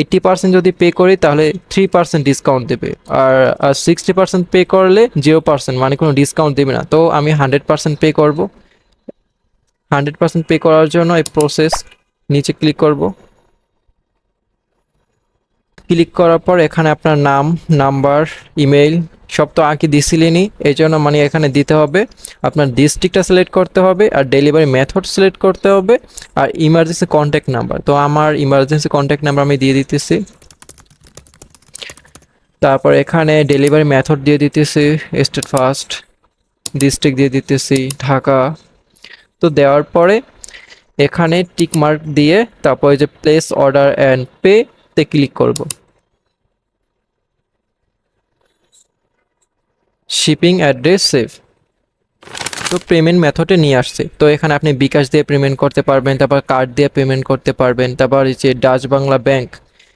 Eighty percent যদি pay করি, তাহলে থ্রি পার্সেন্ট ডিসকাউন্ট দেবে। আর সিক্সটি পার্সেন্ট পে করলে জিরো পার্সেন্ট মানে কোনো ডিসকাউন্ট দেবে না। তো আমি হান্ড্রেড পার্সেন্ট পে করব। হান্ড্রেড পার্সেন্ট পে করার জন্য এই প্রসেস নিচে ক্লিক করব। ক্লিক করার পর এখানে আপনার নাম নাম্বার ইমেইল সব তো আঁকি দিছিলেনই এই জন্য মানে এখানে দিতে হবে। আপনার ডিস্ট্রিক্টটা সিলেক্ট করতে হবে, আর ডেলিভারি মেথড সিলেক্ট করতে হবে, আর ইমার্জেন্সি কন্ট্যাক্ট নাম্বার তো আমার ইমার্জেন্সি কন্ট্যাক্ট নাম্বার আমি দিয়ে দিতেছি। তারপর এখানে ডেলিভারি মেথড দিয়ে দিতেছি স্টেট ফার্স্ট ডিস্ট্রিক্ট দিয়ে দিতেছি, ঢাকা। তো দেওয়ার পরে এখানে টিক মার্ক দিয়ে তারপরে যে প্লেস অর্ডার অ্যান্ড পে তে ক্লিক করব। শিপিং অ্যাড্রেস সেভ তো পেমেন্ট মেথডে নিয়ে আসছে। তো এখানে আপনি বিকাশ দিয়ে পেমেন্ট করতে পারবেন, তারপর কার্ড দিয়ে পেমেন্ট করতে পারবেন, তারপর যে ডাচ বাংলা ব্যাংক